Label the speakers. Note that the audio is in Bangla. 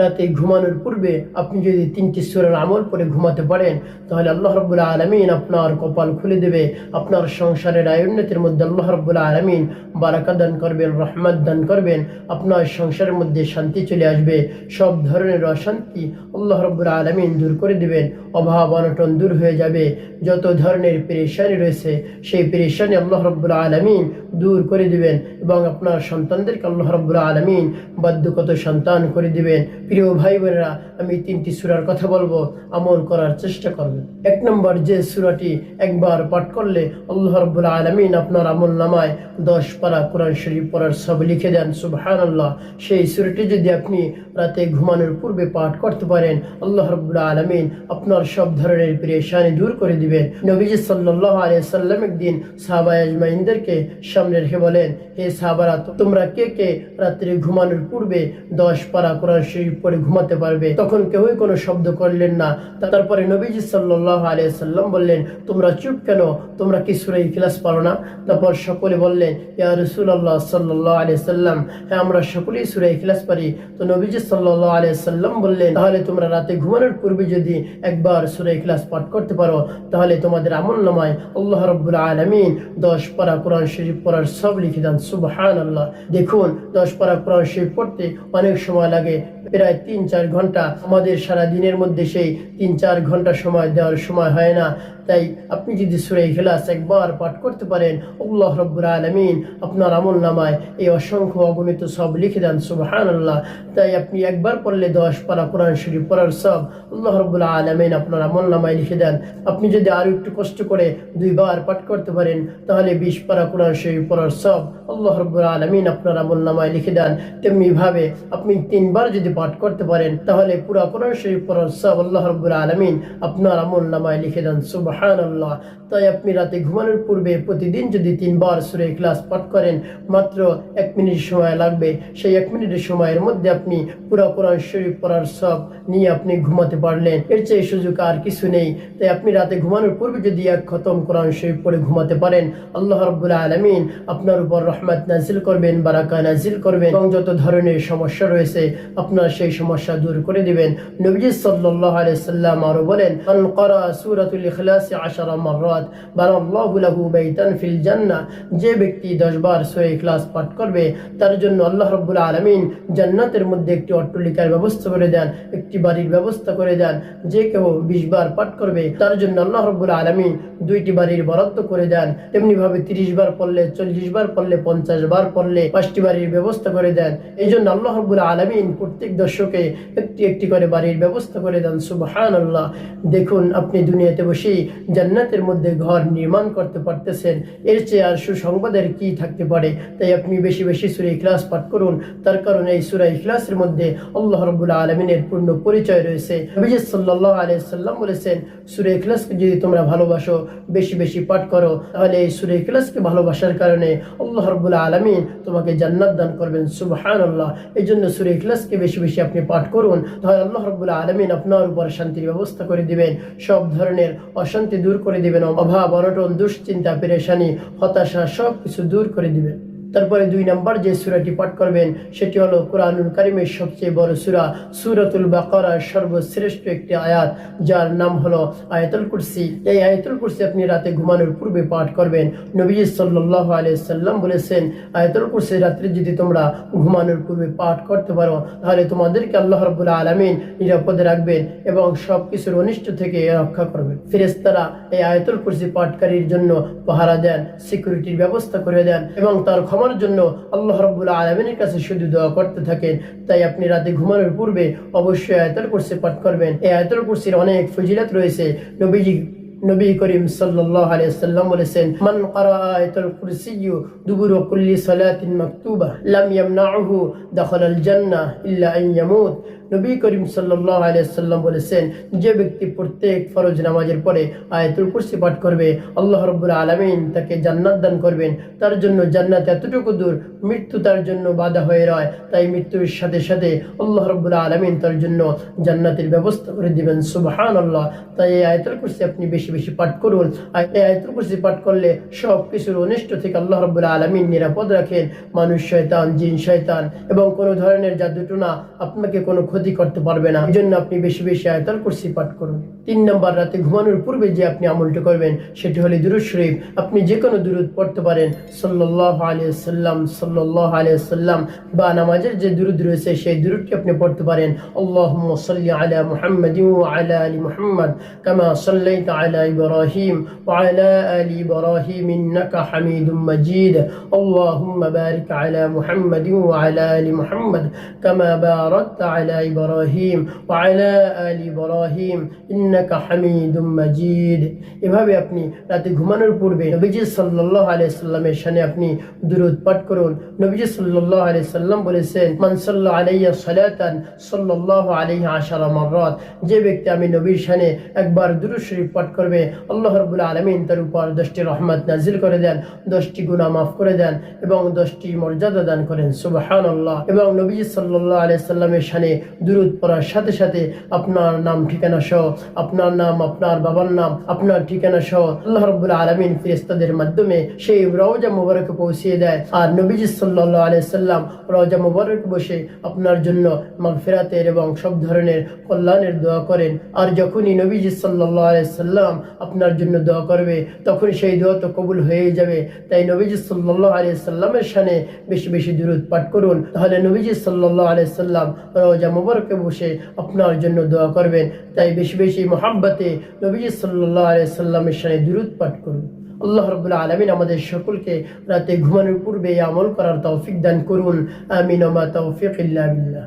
Speaker 1: রাতে ঘুমানোর পূর্বে আপনি যদি তিনটি সুরের আমল করে ঘুমাতে পারেন, তাহলে আল্লাহ রব্বুল্লাহ আলমিন আপনার কপাল খুলে দেবে, আপনার সংসারের আয়োন্নতির মধ্যে আল্লাহ রব্বুল্লাহ আলমিন বারাকা দান করবেন, রহমত দান করবেন, আপনার সংসারের মধ্যে শান্তি চলে আসবে, সব ধরনের অশান্তি আল্লাহ রব্বুল্লাহ আলমিন দূর করে দেবেন, অভাব অনটন দূর হয়ে যাবে, যত ধরনের পেরেশানি রয়েছে, সেই পেরেশানি আল্লাহ রব্বুল্লাহ আলমিন দূর করে দিবেন এবং আপনার সন্তানদেরকে আল্লাহ রব্বুল্লাহ আলমিন বাধ্যকত সন্তান করে দিবেন। প্রিয় ভাই বোনেরা আমি তিনটি সুরার কথা বলব, আমল করার চেষ্টা করবেন এক নম্বর, যে সুরাটি একবার পাঠ করলে আল্লাহ রব্বুল্লাহ আলমিন আপনার আমল নামায় দশ পারা কোরআন শরীফ পড়ার সব লিখে দেন সুবহান আল্লাহ সেই সুরাটি যদি আপনি রাতে ঘুমানোর পূর্বে পাঠ করতে পারেন, আল্লাহ রব্বুল্লাহ আলমিন আপনার সব ধরনের পেরেশানি দূর করে দিবেন। নবীজি সাল্লাহ আলিয়া সাল্লাম একদিন সাহাবা আজমাইনদেরকে সামনে রেখে বলেন, হে সাহাবারা তোমরা কে কে রাত্রে ঘুমানোর পূর্বে দশ পারা কোরআন শরীফ পড়ে ঘুমাতে পারবে। তখন কেউই কোনো শব্দ করলেন না। তারপরে নবীজি সাল্লাহ আলিয়া সাল্লাম বললেন, তোমরা চুপ কেন? তোমরা কি সুরাই ক্লাস পারো না? তারপর সকলে বললেন, ইয়া রসুল আল্লাহ সাল্লাহ আলিয়া সাল্লাম হ্যাঁ আমরা সকলেই সুরাই ক্লাস পারি তো নবীজি সাল্লাহ আলিয়া সাল্লাম বললেন, তাহলে তোমরা রাতে ঘুমানোর পূর্বে যদি একবার সুরাই ক্লাস পাঠ করতে পারো, তাহলে তোমাদের আমল নামায় আল্লাহ রব্বুল আলমিন দশ পারা কোরআন শরীফ পড়ার সব লিখে দেন। সুবহান আল্লাহ দেখুন, দশ পারা কোরআন শরীফ পড়তে অনেক সময় লাগে। প্রায় তিন চার ঘণ্টা আমাদের সারা দিনের মধ্যে সেই তিন চার ঘণ্টা সময় দেওয়ার সময় হয় না। তাই আপনি যদি সুরে ইখলাস একবার পাঠ করতে পারেন, আল্লাহ রব্বুর আলমিন আপনার আমল নামায় এই অসংখ্য অগণিত সব লিখে দেন সুবহান আল্লাহ তাই আপনি একবার পড়লে দশ পারা কোরআন শরীফ পড়ার সব আল্লাহ রব্বুল আলমিন আপনার আমল নামায় লিখে দেন। আপনি যদি আরও একটু কষ্ট করে দুইবার পাঠ করতে পারেন, তাহলে বিশ পারা কোরআন শরীফ পড়ার সব আল্লাহ রব্বুল আলমিন আপনার আমল নামায় লিখে দেন। তেমনি ভাবে আপনি তিনবার যদি পাঠ করতে পারেন, তাহলে পুরা কোরআন শরীফ পড়ার সব আল্লাহ রব্বুল আলমিন আপনার আমল নামায় লিখে দেন সুবহান তাই আপনি রাতে ঘুমানোর পূর্বে প্রতিদিন যদি তিনবার সুরে ক্লাস পাঠ করেন, মাত্র এক মিনিট সময় লাগবে। সেই এক মিনিটের সময়ের মধ্যে আপনি পুরা কোরআন শরীফ পড়ার সব নিয়ে আপনি ঘুমাতে পারলেন। এর চেয়ে সুযোগ আর কিছু নেই। তাই আপনি রাতে ঘুমানোর পূর্বে যদি এক খতম কোরআন শরীফ পড়ে ঘুমাতে পারেন, আল্লাহ রব্বুল আলমিন আপনার উপর রহমত নাজিল করবেন, বারাকা নাজিল করবেন এবং যত ধরনের সমস্যা রয়েছে, আপনার সেই সমস্যা দূর করে দিবেন। নবীজি সাল্লাল্লাহু আলাইহি সাল্লাম আরও বলেন, মান করা সূরাতুল ইখলাস 10 মাররাত। বানাল্লাহু লাহু বাইতান ফিল জান্নাহ। যে ব্যক্তি 10 বার সূরা ইখলাস পাঠ করবে, তার জন্য আল্লাহ রাব্বুল আলামিন জান্নাতের মধ্যে একটি অট্টালিকার ব্যবস্থা করে দেন, একটি বাড়ির ব্যবস্থা করে দেন। যে কেউ 20 বার পাঠ করবে, তার জন্য আল্লাহ রাব্বুল আলামিন দুইটি বাড়ির বরাদ্দ করে দেন। তেমনি ভাবে 30 বার পড়লে 40 বার পড়লে 50 বার পড়লে পাঁচটি বাড়ির ব্যবস্থা করে দেন। এই জন্য আল্লাহ রাব্বুল আলামিন প্রত্যেক দর্শকে একটি একটি করে বাড়ির ব্যবস্থা করে দেন। সুবহান আল্লাহ দেখুন, আপনি দুনিয়াতে বসেই জান্নাতের মধ্যে ঘর নির্মাণ করতে পারতেছেন, এর চেয়ে আর সুসংবাদের কি থাকতে পারে? তাই আপনি বেশি বেশি সুরে ইখলাস পাঠ করুন। তার কারণে এই সুরা ইখলাসের মধ্যে আল্লাহ রব্বুল আলমিনের পূর্ণ পরিচয় রয়েছে। নবীজি সাল্লাহ আলিয়াল্লাম বলেছেন, সুরে ইখলাসকে যদি তোমরা ভালোবাসো, বেশি বেশি পাঠ করো, তাহলে এই সুরে ইখলাসকে ভালোবাসার কারণে আল্লাহ রব্বুল আলমিন তোমাকে জান্নাত দান করবেন। সুবহান আল্লাহ এই জন্য সুরে ইখলাসকে বেশি বেশি আপনি পাঠ করুন, তাহলে আল্লাহ রব্বুল আলমিন আপনার উপর শান্তির ব্যবস্থা করে দিবেন। সব ধরনের অশান্তি দূর করে দিবেন। অভাব অনটন দুশ্চিন্তা পেরেশানি হতাশা সব কিছু দূর করে দিবেন তারপরে দুই নম্বর যে সুরাটি পাঠ করবেন, সেটি হলো কোরআনুল কারিমের সবচেয়ে বড় সুরা, সুরাতুল বাকারার সর্বশ্রেষ্ঠ একটি আয়াত, যার নাম হলো আয়াতুল কুরসি। এই আয়াতুল কুরসি আপনি রাতে ঘুমানোর পূর্বে পাঠ করবেন। নবীজি সাল্লাহ আলিয়া সাল্লাম বলেছেন, আয়াতুল কুরসি রাত্রে যদি তোমরা ঘুমানোর পূর্বে পাঠ করতে পারো, তাহলে তোমাদেরকে আল্লাহ রবুল্লা আলমিন নিরাপদে রাখবেন এবং সব কিছুর অনিষ্ট থেকে রক্ষা করবেন। ফেরেস্তারা এই আয়াতুল কুরসি পাঠকারীর জন্য পাহারা দেন, সিকিউরিটির ব্যবস্থা করে দেন এবং তার ক্ষমার জন্য আল্লাহ রব্বুল্লাহ আলমিনের কাছে শুধু দোয়া করতে থাকেন। তাই আপনি রাতে ঘুমানোর পূর্বে অবশ্যই আয়তর কুরসি পাঠ করবেন। এই আয়তর কুরসির অনেক ফজিলত রয়েছে। নবীজি, নবী করিম সাল্লাল্লাহু আলাইহি সাল্লাম বলেছেন, মান ক্বারা আয়াতুল কুরসি দুবুরু কুল্লি সালাতিন মাকতুবা, লাম ইয়ামনাউহু দাখালাল জান্নাহ ইল্লা আন ইয়ামুত। নবী করিম সাল্লাম বলেছেন, যে ব্যক্তি প্রত্যেক ফরজ নামাজের পরে আয়াতুল কুরসি পাঠ করবে, আল্লাহ রাব্বুল আলামিন তাকে জান্নাত দান করবেন। তার জন্য জান্নাত এতটুকু দূর, মৃত্যু তার জন্য বাধা হয়ে রয়। তাই মৃত্যুর সাথে সাথে আল্লাহ রাব্বুল আলামিন তার জন্য জান্নাতের ব্যবস্থা করে দিবেন। সুবহানাল্লাহ। তাই এই আয়াতুল কুরসি আপনি বেশি বেশি পাঠ করুন। এই আয়াতুল কুরসি পাঠ করলে সব কিছুর অনিষ্ট থেকে আল্লাহ রাব্বুল আলামিন নিরাপদ রাখেন। মানুষ শয়তান, জিন শয়তান এবং কোনো ধরনের জাদুটনা আপনাকে কোনো ক্ষতি ক্ষতি করতে পারবে না এই জন্য আপনি বেশি বেশি আয়তাল কুরসি পাঠ করুন তিন নম্বর রাতে ঘুমানোর পূর্বে যে আপনি আমলটি করবেন সেটি হলে দুরুদ শরীফ আপনি যে কোনো দুরুদ পড়তে পারেন সাল্লাহ আলিয়া সাল্লাম সাল্লাহ আলিয়া সাল্লাম বা নামাজের যে দুরুদ রয়েছে সেই দুরুদটি আপনি পড়তে পারেন اللهم صل على محمد وعلى ال محمد كما صليت على ابراهيم وعلى ال ابراهيم انك حميد مجيد اللهم بارك على محمد وعلى ال محمد كما باركت على ইব্রাহিম ওয়াইলা আল ইব্রাহিম ইন্নাকা হামিদুম মাজিদ। এভাবে আপনি রাতে ঘুমানোর পূর্বে নবীজি সাল্লাহ আলাইসাল্লামের সামনে আপনি দুরুদ পাঠ করুন। নবীজি সাল্লাহ আলাইসাল্লাম বলেছেন মানসাল্লা আলাইয়া সালাতান সাল্লাহ আলাইহা আশারা মররত। যে ব্যক্তি আমি নবীর শানে একবার দুরুদ শরীফ পাঠ করবে, আল্লাহ রবুল্লা আলমিন তার উপর দশটি রহমত নাজিল করে দেন, দশটি গুণা মাফ করে দেন এবং দশটি মর্যাদা দান করেন। সুবাহান আল্লাহ এবং নবীজি সাল্লাহ আলাইসাল্লামের শানে দুরূদ পড়ার সাথে সাথে আপনার নাম, ঠিকানা সহ আপনার নাম, আপনার বাবার নাম, আপনার ঠিকানা সহ আল্লাহ রাব্বুল আলামিন ফেরেশতাদের মাধ্যমে সেই রওজা মুবারকে পৌঁছিয়ে দেয়। আর নবীজি সাল্লাল্লাহু আলাইহি সাল্লাম রওজা মুবারক বসে আপনার জন্য মাগফিরাতের এবং সব ধরনের কল্যাণের দোয়া করেন। আর যখনই নবীজি সাল্লাল্লাহু আলাইহি সাল্লাম আপনার জন্য দোয়া করবে, তখন সেই দোয়া তো কবুল হয়ে যাবে। তাই নবীজি সাল্লাল্লাহু আলাইহি সাল্লামের শানে বেশি বেশি দুরূদ পাঠ করুন। তাহলে নবীজি সাল্লাল্লাহু আলাইহি সাল্লাম রওজা মুবারকে বসে আপনার জন্য দোয়া করবেন। তাই বেশি বেশি মোহাব্বতে নবীজি সাল্লাহ আলাইহি সাথে দূরত পাঠ করুন। আল্লাহ রবুল্লা আলমিন আমাদের সকলকে রাতে ঘুমানোর পূর্বে আমল করার তৌফিক দান করুন। আমিন তৌফিক ইল্লা